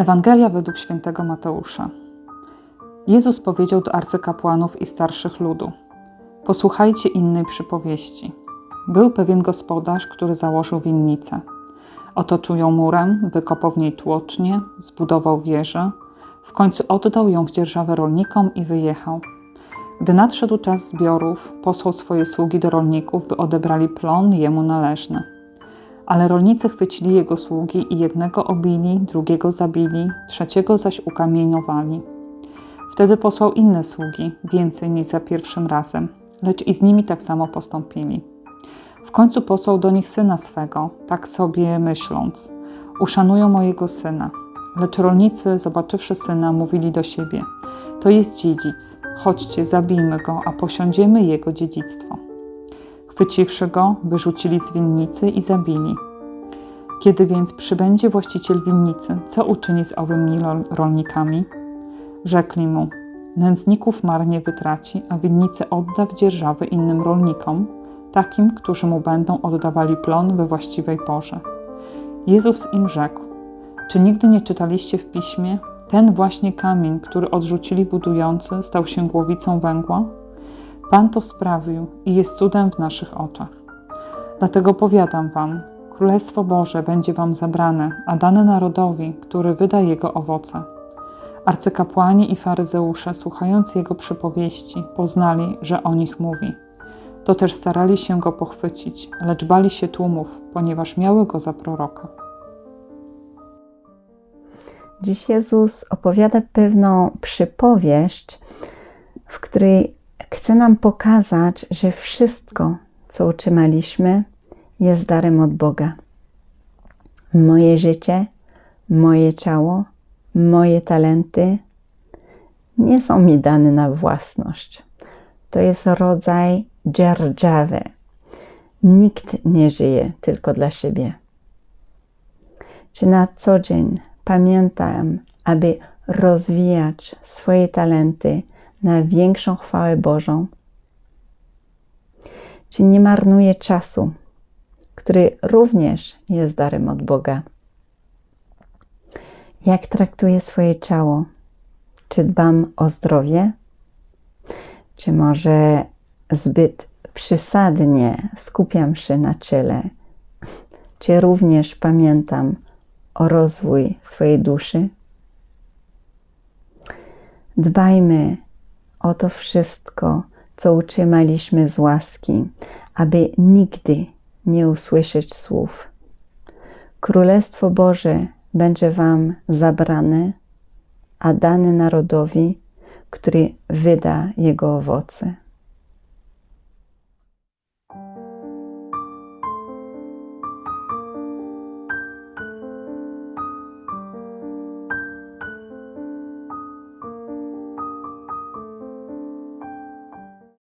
Ewangelia według świętego Mateusza. Jezus powiedział do arcykapłanów i starszych ludu: Posłuchajcie innej przypowieści. Był pewien gospodarz, który założył winnicę. Otoczył ją murem, wykopał w niej tłocznie, zbudował wieżę, w końcu oddał ją w dzierżawę rolnikom i wyjechał. Gdy nadszedł czas zbiorów, posłał swoje sługi do rolników, by odebrali plon jemu należny. Ale rolnicy chwycili jego sługi i jednego obili, drugiego zabili, trzeciego zaś ukamienowali. Wtedy posłał inne sługi, więcej niż za pierwszym razem, lecz i z nimi tak samo postąpili. W końcu posłał do nich syna swego, tak sobie myśląc: Uszanują mojego syna. Lecz rolnicy, zobaczywszy syna, mówili do siebie: To jest dziedzic, chodźcie, zabijmy go, a posiądziemy jego dziedzictwo. Chwyciwszy go, wyrzucili z winnicy i zabili. Kiedy więc przybędzie właściciel winnicy, co uczyni z owymi rolnikami? Rzekli mu: Nędzników marnie wytraci, a winnicę odda w dzierżawę innym rolnikom, takim, którzy mu będą oddawali plon we właściwej porze. Jezus im rzekł: Czy nigdy nie czytaliście w piśmie? Ten właśnie kamień, który odrzucili budujący, stał się głowicą węgła? Pan to sprawił i jest cudem w naszych oczach. Dlatego powiadam wam, Królestwo Boże będzie wam zabrane, a dane narodowi, który wyda jego owoce. Arcykapłani i faryzeusze, słuchając jego przypowieści, poznali, że o nich mówi. To też starali się go pochwycić, lecz bali się tłumów, ponieważ miały go za proroka. Dziś Jezus opowiada pewną przypowieść, w której chce nam pokazać, że wszystko, co utrzymaliśmy, jest darem od Boga. Moje życie, moje ciało, moje talenty nie są mi dane na własność. To jest rodzaj dzierżawy. Nikt nie żyje tylko dla siebie. Czy na co dzień pamiętam, aby rozwijać swoje talenty na większą chwałę Bożą? Czy nie marnuję czasu, który również jest darem od Boga? Jak traktuję swoje ciało? Czy dbam o zdrowie? Czy może zbyt przesadnie skupiam się na ciele? Czy również pamiętam o rozwój swojej duszy? Dbajmy o to wszystko, co utrzymaliśmy z łaski, aby nigdy nie usłyszeć słów. Królestwo Boże będzie Wam zabrane, a dane narodowi, który wyda jego owoce.